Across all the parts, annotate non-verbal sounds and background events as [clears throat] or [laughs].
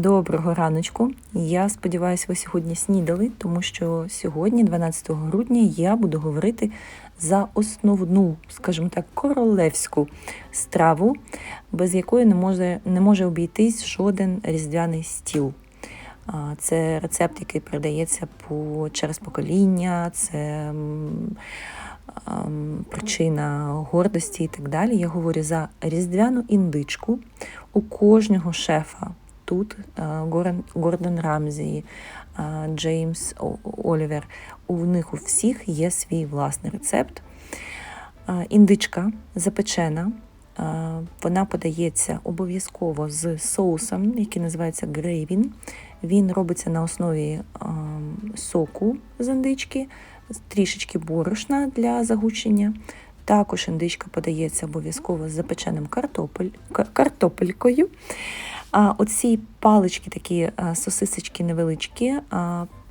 Доброго раночку. Я сподіваюся, ви сьогодні снідали, тому що сьогодні, 12 грудня, я буду говорити за основну, скажімо так, королевську страву, без якої не може, не може обійтись жоден різдвяний стіл. Це рецепт, який передається по, через покоління, це причина гордості і так далі. Я говорю за різдвяну індичку. У кожного шефа тут е, Гордон Рамзі, е, Джеймс Олівер. У них у всіх є свій власний рецепт. Е, Індичка запечена. Вона подається обов'язково з соусом, який називається грейвін. Він робиться на основі соку з індички, трішечки борошна для загущення. Також індичка подається обов'язково з запеченим картопель, картопелькою. А оці палички, такі сосисочки невеличкі,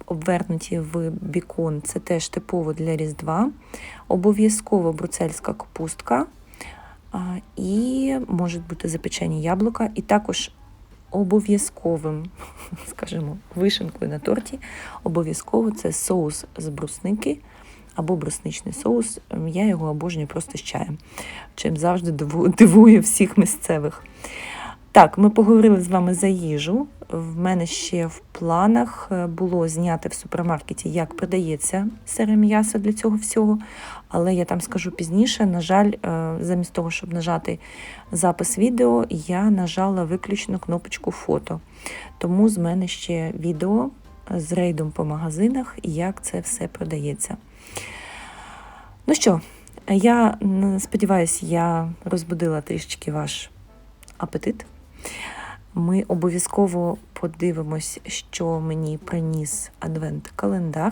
обвернуті в бікон, це теж типово для Різдва. Обов'язково бруцельська капустка. І можуть бути запечені яблука, і також обов'язковим, [laughs] скажімо, вишенкою на торті, обов'язково це соус з брусники або брусничний соус. Я його обожнюю просто з чаєм, чим завжди диву- [laughs] дивує всіх місцевих. Так, ми поговорили з вами за їжу. В мене ще в планах е, було зняти в супермаркеті, як продається сире м'ясо для цього всього. Але я там скажу пізніше. На жаль, е, замість того, щоб нажати запис відео, я нажала виключно кнопочку фото. Тому з мене ще відео з рейдом по магазинах, як це все продається. Ну що, я сподіваюся, я розбудила трішечки ваш апетит. Ми обов'язково подивимось, що мені приніс адвент-календар.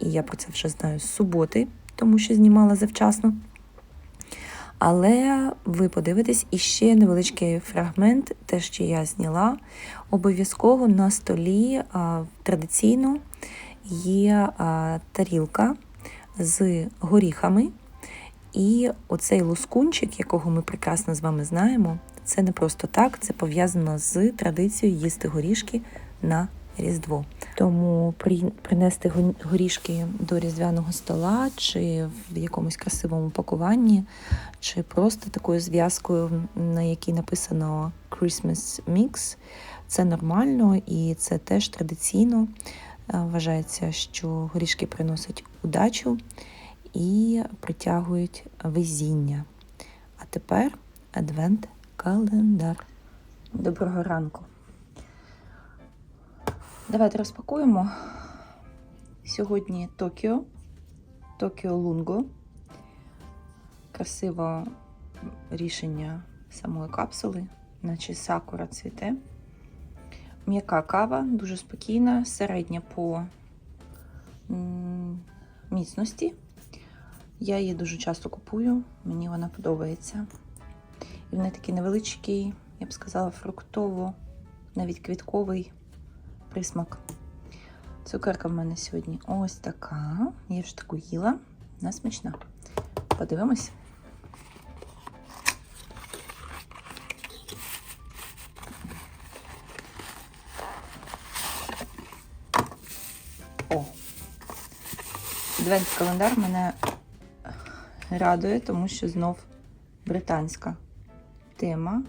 І я про це вже знаю з суботи, тому що знімала завчасно. Але ви подивитесь і ще невеличкий фрагмент, те, що я зняла. Обов'язково на столі а, традиційно є а, тарілка з горіхами. І оцей лускунчик, якого ми прекрасно з вами знаємо, це не просто так, це пов'язано з традицією їсти горішки на Різдво. Тому при, принести горішки до різдвяного стола, чи в якомусь красивому пакуванні, чи просто такою зв'язкою, на якій написано Christmas Mix, це нормально і це теж традиційно. Е, Вважається, що горішки приносять удачу і притягують везіння. А тепер адвент-календар. Доброго ранку. Давайте розпакуємо. Сьогодні Токіо, Токіо Лунго. Красиве рішення самої капсули, наче сакура цвіте. М'яка кава, дуже спокійна, середня по міцності. Я її дуже часто купую, мені вона подобається. І в неї такий невеличкий, я б сказала, фруктово, навіть квітковий присмак. Цукерка в мене сьогодні ось така. Я вже таку їла. Вона смачна. Подивимось. О! Адвент-календар мене радує, тому що знов британська тема.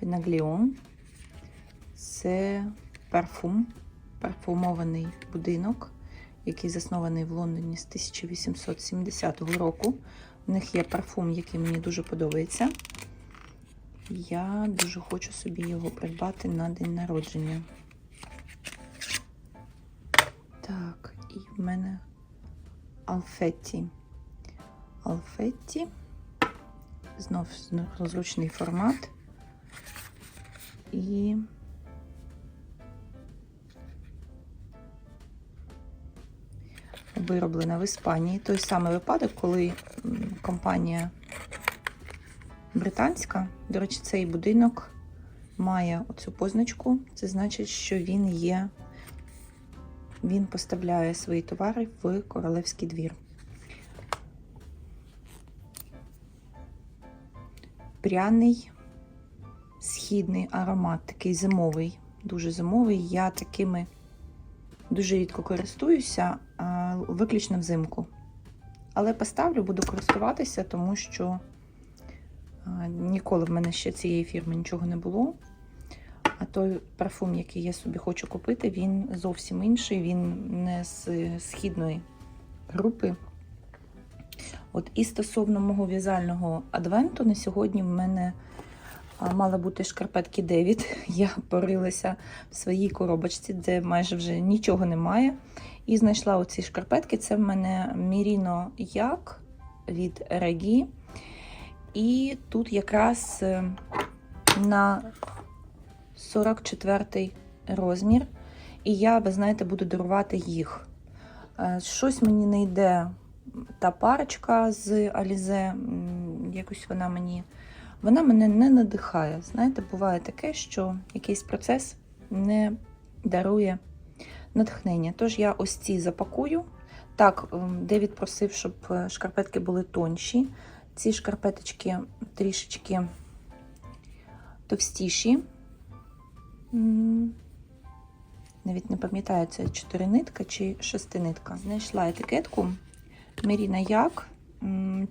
Пенагліон. Це парфум, парфумований будинок, який заснований в Лондоні з 1870 року. У них є парфум, який мені дуже подобається. Я дуже хочу собі його придбати на день народження. Так, і в мене Алфетті. Алфетті. Знов зручний формат. І вироблена в Іспанії. Той самий випадок, коли компанія британська, до речі, цей будинок має оцю позначку. Це значить, що він є, він поставляє свої товари в королевський двір. Пряний східний аромат, такий зимовий, дуже зимовий. Я такими дуже рідко користуюся, виключно взимку. Але поставлю, буду користуватися, тому що ніколи в мене ще цієї фірми нічого не було. А той парфум, який я собі хочу купити, він зовсім інший, він не з східної групи. От І стосовно мого в'язального адвенту, на сьогодні в мене мали бути шкарпетки Девід. [laughs] Я порилася в своїй коробочці, де майже вже нічого немає. І знайшла оці шкарпетки. Це в мене Міріно Як від Регі. І тут якраз е, на 44 розмір. І я, ви знаєте, буду дарувати їх. Е, Щось мені не йде та парочка з Алізе. Якось вона мені. Вона мене не надихає. Знаєте, буває таке, що якийсь процес не дарує натхнення. Тож я ось ці запакую. Так, Девід просив, щоб е, шкарпетки були тонші. Ці шкарпеточки трішечки товстіші. Навіть не пам'ятаю, це 4 нитка чи 6 нитка. Знайшла етикетку. Міріна Як,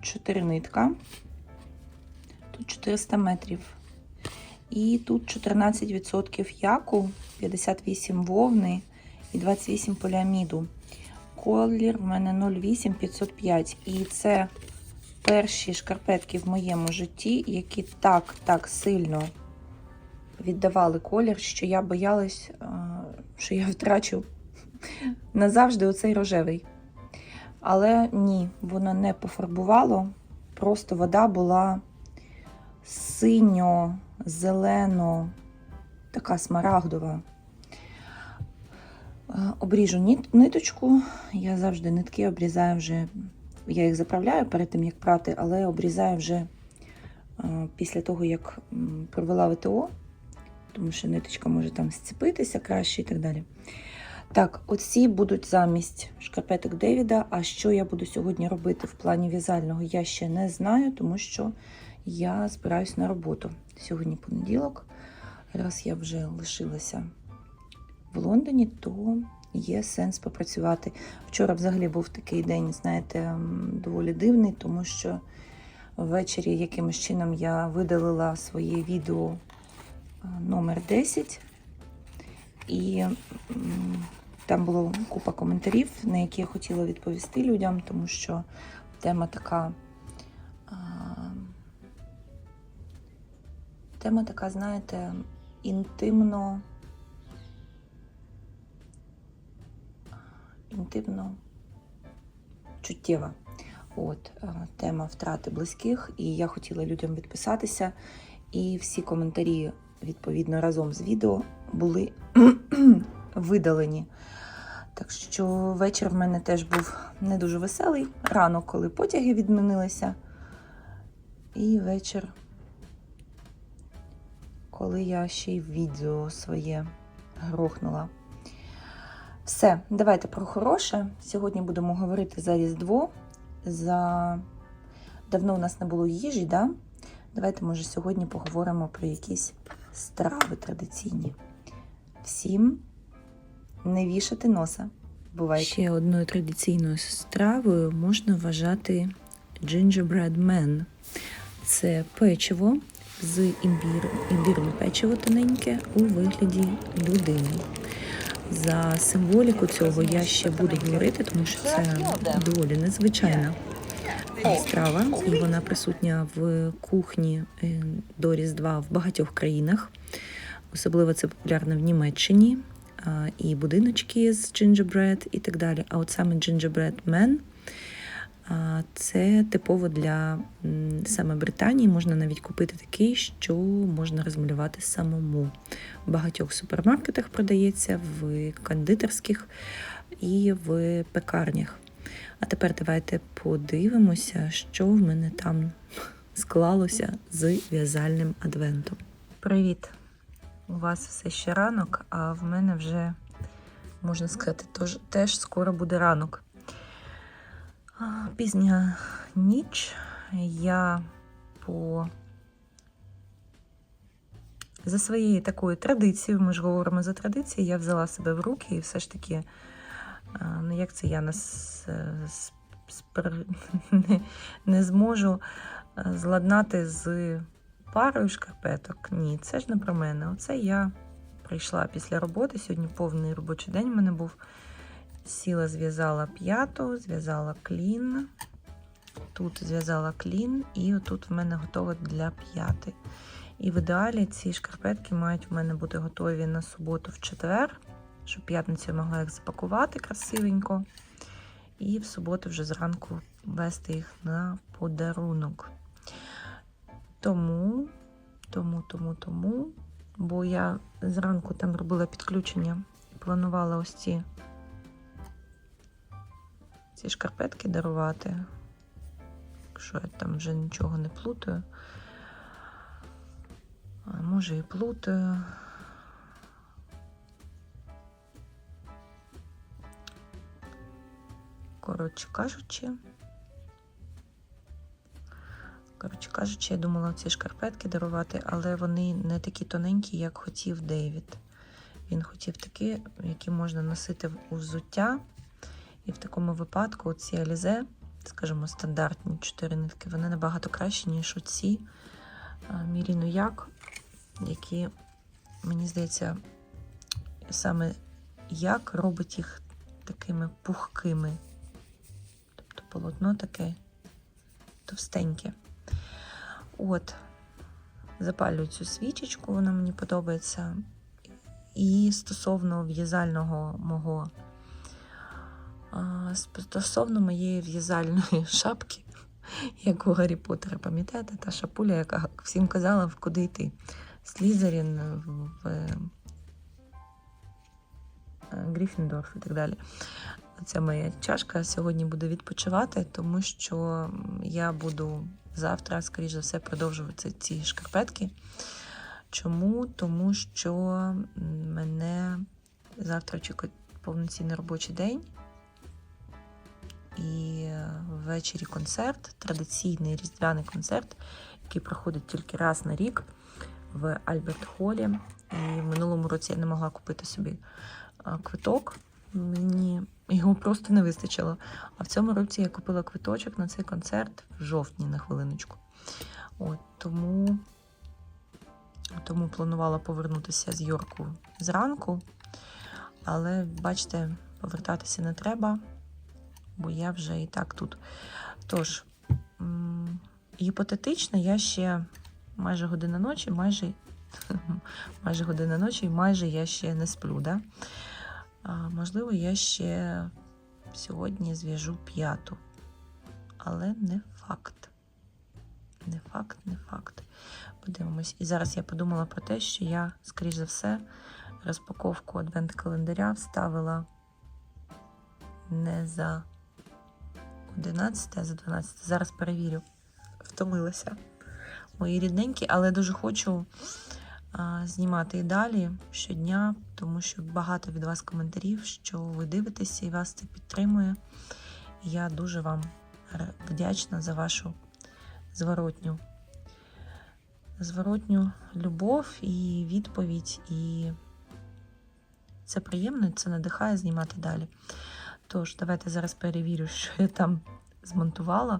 4 нитка. Тут 400 метрів. І тут 14% яку, 58 вовни і 28 поліаміду. Колір в мене 08505. І це перші шкарпетки в моєму житті, які так так сильно віддавали колір, що я боялась, що я втрачу назавжди оцей рожевий. Але ні, воно не пофарбувало. Просто вода була синьо, зелено, така смарагдова. Е, Обріжу ниточку. Я завжди нитки обрізаю вже. Я їх заправляю перед тим, як прати, але обрізаю вже е, після того, як провела ВТО, тому що ниточка може там зцепитися краще і так далі. Так, оці будуть замість шкарпеток Девіда. А що я буду сьогодні робити в плані в'язального, я ще не знаю, тому що я збираюсь на роботу. Сьогодні понеділок. Раз я вже лишилася в Лондоні, то є сенс попрацювати. Вчора взагалі був такий день, знаєте, доволі дивний, тому що ввечері якимось чином я видалила своє відео а, номер 10. І там було купа коментарів, на які я хотіла відповісти людям, тому що тема така. Тема така, знаєте, інтимно. Інтимно чуттєва. От тема втрати близьких, і я хотіла людям відписатися. І всі коментарі, відповідно, разом з відео були [clears throat] видалені. Так що вечір в мене теж був не дуже веселий. Ранок, коли потяги відмінилися. І вечір, коли я ще й відео своє грохнула. Все, давайте про хороше. Сьогодні будемо говорити за Різдво. За... Давно у нас не було їжі, да? Давайте, може, сьогодні поговоримо про якісь страви традиційні. Всім не вішати носа. Бувайте. Ще одною традиційною стравою можна вважати gingerbread man. Це печиво з імбір, імбірне печиво тоненьке у вигляді людини. За символіку цього я ще буду говорити, тому що це доволі незвичайна страва, і вона присутня в кухні е, до Різдва в багатьох країнах. Особливо це популярно в Німеччині, і будиночки з gingerbread і так далі. А от саме gingerbread man це типово для саме Британії. Можна навіть купити такий, що можна розмалювати самому. В багатьох супермаркетах продається, в кондитерських і в пекарнях. А тепер давайте подивимося, що в мене там склалося з в'язальним адвентом. Привіт! У вас все ще ранок, а в мене вже, можна сказати, тож, теж скоро буде ранок. Пізня ніч я по за своєю такою традицією, ми ж говоримо за традиції, я взяла себе в руки і все ж таки, ну як це я нас с- [laughs] не, не зможу зладнати з парою шкарпеток. Ні, це ж не про мене. Оце я прийшла після роботи. Сьогодні повний робочий день в мене був. Сіла, зв'язала п'яту, зв'язала клін. Тут зв'язала клін, і отут в мене готово для п'яти. І в ідеалі ці шкарпетки мають в мене бути готові на суботу в четвер, щоб п'ятницю я могла їх запакувати красивенько. І в суботу вже зранку вести їх на подарунок. Тому, тому, тому, тому, бо я зранку там робила підключення і планувала ось ці, ці шкарпетки дарувати. Якщо я там вже нічого не плутаю. А може і плутаю. Коротше кажучи. Коротше кажучи, я думала ці шкарпетки дарувати, але вони не такі тоненькі, як хотів Дейвід. Він хотів такі, які можна носити в взуття. І в такому випадку ці Алізе, скажімо, стандартні чотири нитки, вони набагато кращі, ніж оці Міріну Як, які, мені здається, саме як робить їх такими пухкими. Тобто полотно таке товстеньке. От, запалюю цю свічечку, вона мені подобається. І стосовно в'язального мого, стосовно моєї в'язальної [laughs] шапки, як у Гаррі Поттера, пам'ятаєте, та шапуля, яка всім казала, куди йти. Слізерін в е, Гріфіндорф і так далі. Це моя чашка сьогодні буде відпочивати, тому що я буду завтра, скоріш за все, продовжувати ці шкарпетки. Чому? Тому що мене завтра очікує повноцінний робочий день. І ввечері концерт, традиційний різдвяний концерт, який проходить тільки раз на рік в Альберт Холі. І в минулому році я не могла купити собі квиток. Мені його просто не вистачило. А в цьому році я купила квиточок на цей концерт в жовтні на хвилиночку. От, Тому тому планувала повернутися з Йорку зранку. Але, бачите, повертатися не треба, бо я вже і так тут. Тож, гіпотетично, я ще майже година ночі, майже [laughs] майже година ночі, і майже я ще не сплю. Да? Можливо, я ще сьогодні зв'яжу п'яту. Але не факт. Не факт, не факт. Подивимось. І зараз я подумала про те, що я, скоріш за все, розпаковку адвент-календаря вставила не за 11, а за 12. Зараз перевірю. Втомилася. Мої рідненькі, але дуже хочу знімати і далі щодня, тому що багато від вас коментарів, що ви дивитеся і вас це підтримує. Я дуже вам вдячна за вашу зворотню, зворотню любов і відповідь. І це приємно, це надихає знімати далі. Тож, давайте зараз перевірю, що я там змонтувала,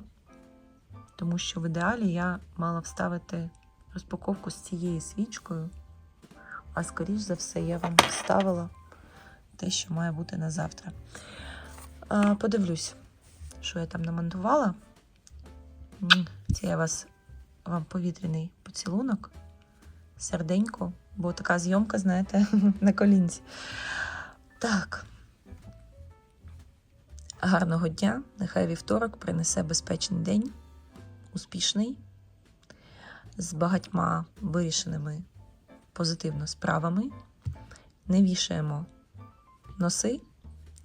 тому що в ідеалі я мала вставити розпаковку з цією свічкою, а скоріш за все, я вам вставила те, що має бути на завтра. Подивлюсь, що я там намонтувала. Це я вас вам повітряний поцілунок, серденько, бо така зйомка, знаєте, [laughs] на колінці. Так. Гарного дня, нехай вівторок принесе безпечний день, успішний, з багатьма вирішеними позитивно справами. Не вішаємо носи,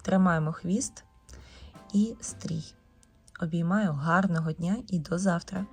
тримаємо хвіст і стрій. Обіймаю гарного дня і до завтра!